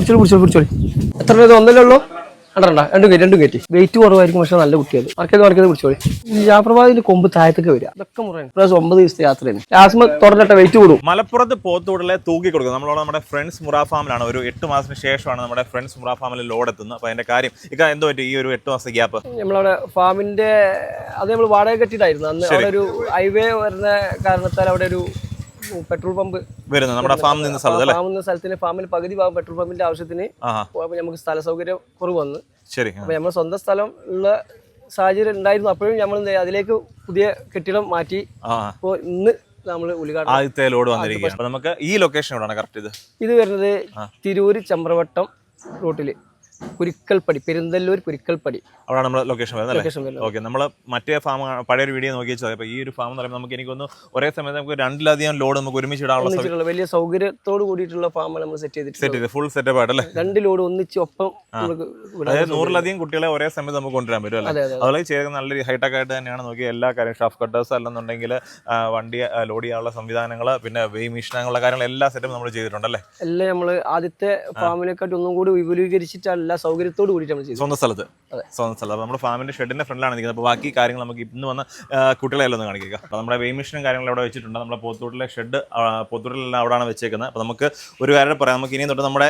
പിടിച്ചോളി പിടിച്ചോളി പിടിച്ചോളി. എത്ര രൂപ ഒന്നല്ലേ ഉള്ളൂ? രണ്ടണ്ട രണ്ടും കയറ്റി രണ്ടും കയറ്റി. വെയിറ്റ് കുറവായിരിക്കും പക്ഷെ നല്ല കുട്ടിയത് മറക്കത് മറക്കത് പിടിച്ചോളി. ജാഫർബാദിന്റെ കൊമ്പ് താഴത്തൊക്കെ വരിക. അതൊക്കെ മുറയാണ്. പ്ലസ് ഒമ്പത് ദിവസത്തെ യാത്രയാണ്. ലാസ്റ്റ് തുറന്നിട്ട വെയിറ്റ് കൂടും. മലപ്പുറത്ത് പോത്തൂടിലെ തൂക്കി കൊടുക്കും നമ്മളോട് നമ്മുടെ ഫ്രണ്ട്സ് മുറ ഫാമിലാണ് ഒരു എട്ട് മാസത്തിന് ശേഷമാണ് നമ്മുടെ ഫ്രണ്ട്സ് മുറ ഫാമിൽ ലോഡ് എത്തുന്നത്. അപ്പൊ അതിന്റെ കാര്യം ഇക്ക എന്തോ പറ്റി ഈ ഒരു എട്ട് മാസത്തെ ഗ്യാപ്പ് നമ്മളവിടെ ഫാമിന്റെ അത് നമ്മൾ വാടക കെട്ടിയിട്ടായിരുന്നു. അന്ന് അവിടെ ഒരു ഹൈവേ വരുന്ന കാരണത്താൽ അവിടെ ഒരു പെട്രോൾ പമ്പ് വരുന്നത്. നമ്മുടെ ഫാമിൽ നിന്ന് സ്ഥലത്ത് അല്ലേ? ഫാം നിന്ന സ്ഥലത്തിന് ഫാമിൽ പകുതി ഭാഗം പെട്രോൾ പമ്പിന്റെ ആവശ്യത്തിന് നമുക്ക് സ്ഥല സൗകര്യം കുറവ് വന്ന് ശരി. അപ്പൊ അപ്പോൾ നമ്മുടെ സ്വന്തം സ്ഥലം ഉള്ള സാഹചര്യം ഉണ്ടായിരുന്നു. അപ്പോഴും നമ്മൾ അതിലേക്ക് പുതിയ കെട്ടിടം മാറ്റി. ഇപ്പോൾ ഇന്ന് നമ്മൾ ഉദ്ഘാടനം ആദ്യത്തെ ലോഡ് വന്നിരിക്കുകയാണ്. അപ്പോൾ നമുക്ക് ഈ ലൊക്കേഷൻ എവിടെയാണ്? കറക്റ്റ് ഇത്. ഇത് വരുന്നത് തിരൂര് ചമ്പ്രവട്ടം റൂട്ടിൽ കുരിക്കൽപ്പടി പെരുന്തല്ലൂർ കുരുക്കൽപ്പടി. അവിടെയാണ് നമ്മുടെ ലൊക്കേഷൻ വരുന്നത് അല്ലേ? ഓക്കെ നമ്മൾ മറ്റേ ഫാം പഴയ ഒരു വീഡിയോ നോക്കി വെച്ചാൽ ഈ ഒരു ഫാം എന്ന് പറയുമ്പോൾ നമുക്ക് എനിക്കൊന്ന് ഒരേ സമയത്ത് നമുക്ക് രണ്ടിലധികം ലോഡ് നമുക്ക് ഒരുമിച്ച് ഇടാനുള്ള വലിയ സൗകര്യത്തോട് കൂടിയിട്ടുള്ള ഫാമാണ് നമ്മൾ സെറ്റ് ചെയ്തിട്ട് സെറ്റ് ചെയ്ത് ഫുൾ സെറ്റപ്പ് ആയിട്ടല്ലേ രണ്ട് ലോഡ് ഒന്നിച്ച് ഒപ്പം അതായത് നൂറിലധികം കുട്ടികളെ ഒരേ സമയത്ത് നമുക്ക് കൊണ്ടുവരാൻ പറ്റും അല്ലേ? അതെ അതെ അതുപോലെ ചെയ്യുന്ന നല്ല ഹൈടെക് ആയിട്ട് തന്നെയാണ്. നോക്കി എല്ലാ കാര്യം ഷാഫ് കട്ടേഴ്സ് അല്ലെന്നുണ്ടെങ്കിൽ വണ്ടി ലോഡ് ചെയ്യാനുള്ള സംവിധാനങ്ങൾ പിന്നെ വെയ് മെഷീൻ അങ്ങനെയുള്ള കാര്യങ്ങൾ എല്ലാ സെറ്റും നമ്മൾ ചെയ്തിട്ടുണ്ടല്ലേ എല്ലാം നമ്മൾ ആദ്യത്തെ ഫാമിനെക്കാട്ടി ഒന്നും കൂടി വിപുലീകരിച്ചിട്ട് എല്ലാ സൗകര്യത്തോട് കൂടിയിട്ട് നമ്മൾ ചെയ്തു. സ്വന്തം സ്ഥലത്ത്. സ്വന്തം സ്ഥലത്ത് അപ്പോൾ നമ്മുടെ ഫാമിലി ഷെഡിന്റെ ഫ്രണ്ടിലാണ് നിൽക്കുന്നത്. അപ്പോൾ ബാക്കി കാര്യങ്ങൾ നമുക്ക് ഇന്ന് വന്ന കുട്ടികളെല്ലാം ഒന്ന് കാണിക്കുക അപ്പോൾ നമ്മുടെ വെയ് മെഷീനും കാര്യങ്ങളും അവിടെ വെച്ചിട്ടുണ്ട്. നമ്മുടെ പോത്തൂട്ടിലെ ഷെഡ് പോത്തൂട്ടിലെല്ലാം അവിടെയാണ് വെച്ചേക്കുന്നത്. അപ്പോൾ നമുക്ക് ഒരു കാര്യം പറയാം. നമുക്ക് ഇനിയും തൊട്ട് നമ്മുടെ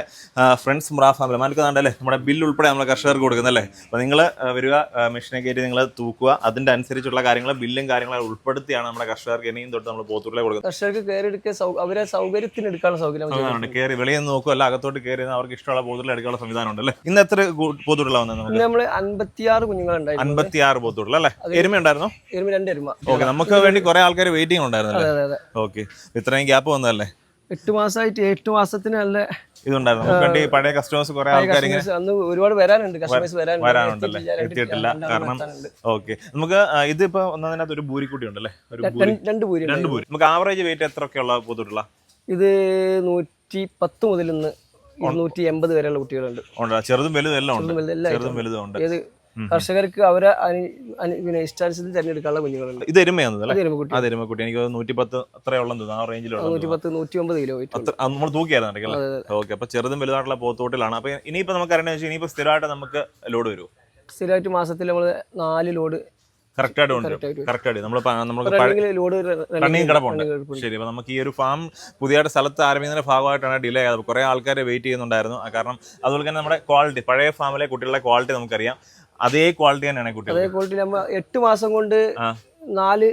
ഫ്രണ്ട്സ് മുറാ ഫാമിലി മാനക്കുന്നുണ്ടല്ലേ നമ്മുടെ ബില്ല് ഉൾപ്പെടെ നമ്മൾ കർഷകർക്ക് കൊടുക്കുന്നല്ലേ അപ്പോൾ നിങ്ങൾ വരിക മെഷീനെ കയറ്റി നിങ്ങൾ തൂക്കുക. അതിന്റെ അനുസരിച്ചുള്ള കാര്യങ്ങൾ ബില്ലും കാര്യങ്ങളും ഉൾപ്പെടുത്തിയാണ് നമ്മുടെ കർഷകർക്ക് ഇനിയും തൊട്ട് നമ്മൾ പോത്തൂട്ടിലെ കൊടുക്കുന്നത്. കർഷകർക്ക് സൗ അവരെ സൗകര്യത്തിന് എടുക്കാനുള്ള സൗകര്യം കയറി വെളിയിൽ നിന്ന് നോക്കുക. അല്ല അകത്തോട്ട് കയറി അവർക്ക് ഇഷ്ടമുള്ള പോത്തൂട്ടിൽ എടുക്കാനുള്ള സംവിധാനം ഉണ്ട് അല്ലേ ഇന്ന് എത്ര പോത്തൂട്ടിലാണ് വന്നത് നമ്മൾ അൻപത്തിയാറ് കുഞ്ഞുങ്ങളുണ്ടായിരുന്നു അൻപത്തിയാറ് പോത്തുടല അല്ലേ? എരുമ ഉണ്ടായിരുന്നോ? എരുമ രണ്ട് എരുമ. ഓക്കെ നമുക്ക് വേണ്ടി കുറെ ആൾക്കാർ വെയിറ്റിംഗ് ഉണ്ടായിരുന്നല്ലേ? അതെ ഓക്കെ ഇത്രയും ഗ്യാപ്പ് വന്നതല്ലേ? എട്ട് മാസമായിട്ട് എട്ട് മാസത്തിന് നല്ല ഇതുണ്ടായിരുന്നു. പഴയ കസ്റ്റമേഴ്സ് കുറെ ആൾക്കാർ ഒരുപാട് വരാനുണ്ട്. കസ്റ്റമേഴ്സ് വരാനുണ്ട്. വരാനുണ്ടല്ലേ എത്തിയിട്ടില്ല, കാരണം. ഓക്കെ നമുക്ക് ഇതിപ്പോ ഒന്നതിനകത്ത് ഒരു ഭൂരിക്കുട്ടി ഉണ്ടല്ലേ? രണ്ട് രണ്ട് ബൂരി നമുക്ക് ആവറേജ് വെയിറ്റ് എത്ര ഒക്കെ ഉള്ള പോത്തുട്ടുള്ള ഇത് നൂറ്റി പത്ത് മുതൽ ഇന്ന് ഇരുന്നൂറ്റി എൺപത് വരെയുള്ള കുട്ടികളുണ്ട്. ചെറുതും വലുതും എല്ലാം ഉണ്ട്. ചെറുതും വലുതും ഉണ്ട്. ഏത് കർഷകർക്ക് അവരെ പിന്നെ ഇഷ്ടാനുസരിച്ച് തിരഞ്ഞെടുക്കാനുള്ള കുഞ്ഞുങ്ങളുണ്ട്. ഇത് എരുമയാണ് അത് എരുമക്കുട്ടി. എനിക്ക് നൂറ്റി പത്ത് അത്രയുള്ളൂ ആ റേഞ്ചിലുള്ള നൂറ്റി പത്ത് നൂറ്റി ഒമ്പത് കിലോ നമ്മൾ തൂക്കിയായിരുന്നു ഓക്കെ അപ്പൊ ചെറുതും വലുതായിട്ടുള്ള പോത്തോട്ടിലാണ് അപ്പൊ ഇനിയിപ്പോ നമുക്ക് അറിയണമെന്ന് വെച്ചാൽ ഇനിയിപ്പോ സ്ഥിരമായിട്ട് നമുക്ക് ലോഡ് വരുമോ സ്ഥിരമായിട്ട് മാസത്തിൽ നമ്മൾ നാല് ലോഡ് കൊണ്ടുവരും. നമ്മൾ റണ്ണിങ് കിടപ്പുണ്ട്. ശരി നമുക്ക് ഈ ഒരു ഫാം പുതിയതായിട്ട് സ്ഥലത്ത് ആരംഭിക്കുന്നതിന്റെ ഭാഗമായിട്ടാണ് ഡിലേ ആയത്. കുറെ ആൾക്കാർ വെയിറ്റ് ചെയ്യുന്നുണ്ടായിരുന്നു. കാരണം അതുപോലെ തന്നെ നമ്മുടെ ക്വാളിറ്റി പഴയ ഫാമിലെ കുട്ടികളുടെ ക്വാളിറ്റി നമുക്കറിയാം. അതേ ക്വാളിറ്റി തന്നെയാണ് കുട്ടികൾ അതേ ക്വാളിറ്റി നമ്മൾ എട്ട് മാസം കൊണ്ട്. നാല്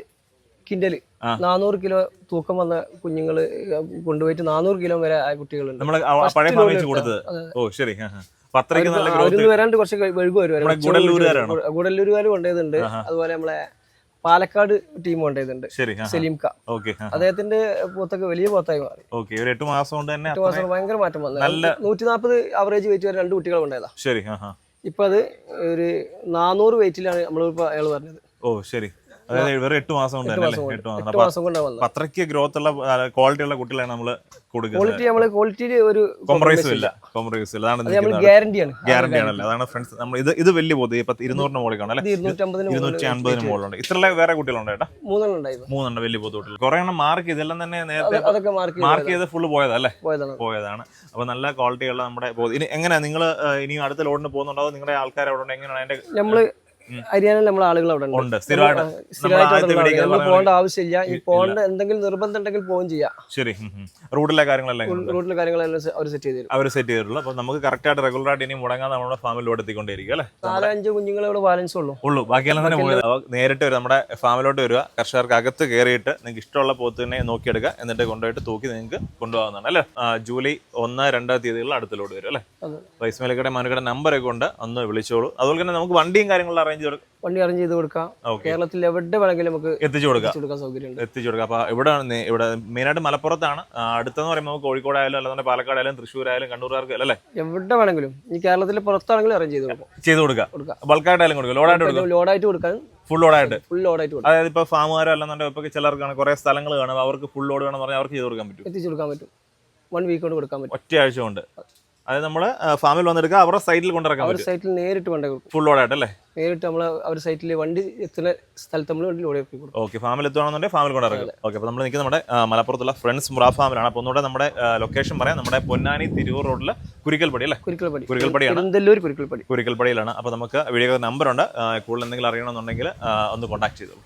കിൻഡൽ. നാനൂറ് കിലോ തൂക്കം വന്ന കുഞ്ഞുങ്ങൾ കൊണ്ടുപോയിട്ട് നാനൂറ് കിലോ വരെ ആയ കുട്ടികളുണ്ട്. നമ്മൾ പഴയ കൊടുത്തത്. ഓ ശരി. അത്രയ്ക്ക് നല്ല ഗ്രോത്ത് വരാണ്ട് കുറച്ച് വഴുകു വരും? ഗുഡല്ലൂരുകാർ കൊണ്ടുപോയതുണ്ട്. അതുപോലെ നമ്മളെ പാലക്കാട് ടീം കൊണ്ടുപോയതുണ്ട്. ശരി സലീം അദ്ദേഹത്തിന്റെ പോത്തൊക്കെ വലിയ പോത്തായി മാറി. ഒരു എട്ട് മാസം കൊണ്ട് തന്നെ എട്ട് മാസം ഭയങ്കര മാറ്റം വന്നു. നൂറ്റി നാൽപ്പത് ആവറേജ് വെയിറ്റ് വരെ രണ്ട് കുട്ടികൾ ഉണ്ടായതാ ശരി ഇപ്പൊ അത് ഒരു നാനൂറ് വെയിറ്റിലാണ് നമ്മളിപ്പോ അയാൾ പറഞ്ഞത്. ഓ ശരി. അതായത് വെറും എട്ട് മാസം കൊണ്ട്. എട്ട് മാസം വന്നത് അത്രയ്ക്ക് ഗ്രോത്ത് ഉള്ള ക്വാളിറ്റി ഉള്ള കുട്ടികളാണ് നമ്മൾ കൊടുക്കുന്നത്. ക്വാളിറ്റി നമ്മൾ ക്വാളിറ്റിയിൽ ഒരു കോംപ്രമൈസും ഇല്ല. കോംപ്രമൈസും ഇല്ല. അതാണ് നമ്മൾ ഗ്യാരണ്ടിയാണ് ഗ്യാരണ്ടി ആണല്ലേ? അതാണ് ഫ്രണ്ട്സ് നമ്മൾ ഇത് ഇത് വലിയ പോത്ത് ഇപ്പൊ ഇരുന്നൂറിന് മുകളിൽ കാണാം അല്ലേ ഇരുന്നൂറ്റി അമ്പതിന് മുകളിലുണ്ട്. ഇത്ര വേറെ കുട്ടികളുണ്ട് ഏട്ടാ? മൂന്നെണ്ണം മൂന്നെണ്ണം വലിയ പോത്ത് കുട്ടികൾ കുറെ എണ്ണം മാർക്ക് ഇതെല്ലാം തന്നെ നേരത്തെ മാർക്ക് ചെയ്ത് ഫുള്ള് പോയതല്ലേ? പോയതാണ്. അപ്പൊ നല്ല ക്വാളിറ്റിയുള്ള നമ്മുടെ പോത്ത് ഇനി എങ്ങനെയാ? നിങ്ങൾ ഇനി അടുത്ത ലോഡിന് പോകുന്നുണ്ടോ? നിങ്ങളുടെ ആൾക്കാർ അവിടെ എങ്ങനെയാണ് അതിന്റെ നമ്മൾ ഹരിയാനയിൽ നമ്മൾ ആളുകൾ അവിടെ ഉണ്ട്. സ്ഥിരമായിട്ട് നമ്മൾ പോകേണ്ട ആവശ്യമില്ല. ഈ പോകേണ്ട എന്തെങ്കിലും നിർബന്ധം ഉണ്ടെങ്കിൽ പോകും ചെയ്യാം. ശരി. റൂട്ടിലെ കാര്യങ്ങളെല്ലാം റൂട്ടിലെ കാര്യങ്ങളെല്ലാം അവർ സെറ്റ് ചെയ്തു അവർ സെറ്റ് ചെയ്തിട്ടുള്ളൂ. അപ്പൊ നമുക്ക് കറക്റ്റ് ആയിട്ട് റെഗുലർ ആയിട്ട് ഇനി മുടങ്ങാതെ നമ്മുടെ ഫാമിലോട്ട് എത്തിക്കൊണ്ടിരിക്കും അല്ലേ? നാലഞ്ച് കുഞ്ഞുങ്ങളെ ഇവിടെ ബാലൻസ് ഉള്ളൂ. ഉള്ളൂ. ബാക്കിയെല്ലാം തന്നെ പോയത് നേരിട്ട് വരും. നമ്മുടെ ഫാമിലോട്ട് വരിക. കർഷകർക്ക് അകത്ത് കയറിയിട്ട് നിങ്ങൾക്ക് ഇഷ്ടമുള്ള പോത്തിനെ നോക്കിയെടുക്കുക. എന്നിട്ട് കൊണ്ടുപോയിട്ട് തൂക്കി നിങ്ങൾക്ക് കൊണ്ടുപോകുന്നതാണ് അല്ലേ? ജൂലൈ ഒന്ന് രണ്ടാം തീയതികളിൽ അടുത്തിലോട്ട് വരും അല്ലേ. വൈസ്മേലക്കടെ മനുക്കടെ നമ്പറൊക്കെ ഉണ്ട്. ഒന്ന് വിളിച്ചോളൂ. അതുപോലെ തന്നെ നമുക്ക് വണ്ടിയും കാര്യങ്ങളും വണ്ടി അറേഞ്ച് ചെയ്ത് കൊടുക്കാം. കേരളത്തിൽ എവിടെ വേണമെങ്കിലും നമുക്ക് എത്തിച്ചു കൊടുക്കാം. സൗകര്യം സൗകര്യമുണ്ട്. എത്തിച്ചു കൊടുക്കാം. അപ്പൊ ഇവിടെ നേ- ഇവിടെ മെയിനായിട്ട് മലപ്പുറത്താണ്. അടുത്തെന്ന് പറയുമ്പോൾ നമുക്ക് കോഴിക്കോടായാലും അല്ലാതെ തൃശ്ശൂർ ആയാലും കണ്ണൂർകാർക്ക് അല്ലേ? എവിടെ വേണമെങ്കിലും. ഈ കേരളത്തിൽ പുറത്താണെങ്കിലും അറേഞ്ച് ചെയ്ത് കൊടുക്കാം. ചെയ്ത് കൊടുക്കാം. ബൾക്കായിട്ടായാലും കൊടുക്കും. ലോഡായിട്ട് കൊടുക്കും. ലോഡായിട്ട് കൊടുക്കാൻ ഫുൾ ലോഡായിട്ട്. ഫുൾ ലോഡായിട്ട് കൊടുക്കാം. അതായത് ഇപ്പൊ ഫാമുകാരോ അല്ലാന്നുണ്ടെങ്കിൽ ഇപ്പൊ ചിലർക്കാണ് കുറെ സ്ഥലങ്ങൾ കാണും. അവർക്ക് ഫുൾ ലോഡ് വേണം പറഞ്ഞാൽ അവർക്ക് ചെയ്ത് കൊടുക്കാൻ പറ്റും. എത്തിച്ചു കൊടുക്കാൻ പറ്റും. വൺ വീക്ക് കൊണ്ട് കൊടുക്കാൻ പറ്റും. ഒറ്റ ആഴ്ച കൊണ്ട്. അതായത് നമ്മൾ ഫാമിൽ വന്നെടുക്കുക അവരുടെ സൈറ്റിൽ കൊണ്ടിറക്കാം അവർ സൈഡിൽ സൈറ്റിൽ നേരിട്ട് കൊണ്ടേ ഫുൾ ലോഡായിട്ട് അല്ലേ നേരിട്ട് നമ്മൾ അവർ സൈറ്റിൽ വണ്ടി എത്തുന്ന സ്ഥലത്ത് നമ്മൾ വണ്ടി ലോഡ് കൊടുക്കും. ഓക്കെ ഫാമിൽ എത്തുകയാണെന്നുണ്ടെങ്കിൽ ഫാമിൽ കൊണ്ടിറക്കും ഓക്കെ അപ്പോൾ നമ്മൾ നിൽക്കുന്ന നമ്മുടെ മലപ്പുറത്തുള്ള ഫ്രണ്ട്സ് മുറാ ഫാമിലാണ് അപ്പോൾ ഒന്നുകൂടെ നമ്മുടെ ലൊക്കേഷൻ പറയാം. നമ്മുടെ പൊന്നാനി തിരൂർ റോഡിൽ കുരിക്കൽപ്പടി അല്ലേ? കുരിക്കൽപ്പടി കുരിക്കൽപ്പടിയാണ് പെരുന്തല്ലൂർ കുരിക്കൽപ്പടി കുരിക്കൽപ്പടിയിലാണ് അപ്പോൾ നമുക്ക് വീഡിയോ നമ്പറുണ്ട് കൂടുതൽ എന്തെങ്കിലും അറിയണമെന്നുണ്ടെങ്കിൽ ഒന്ന് കോൺടാക്ട് ചെയ്തോളൂ.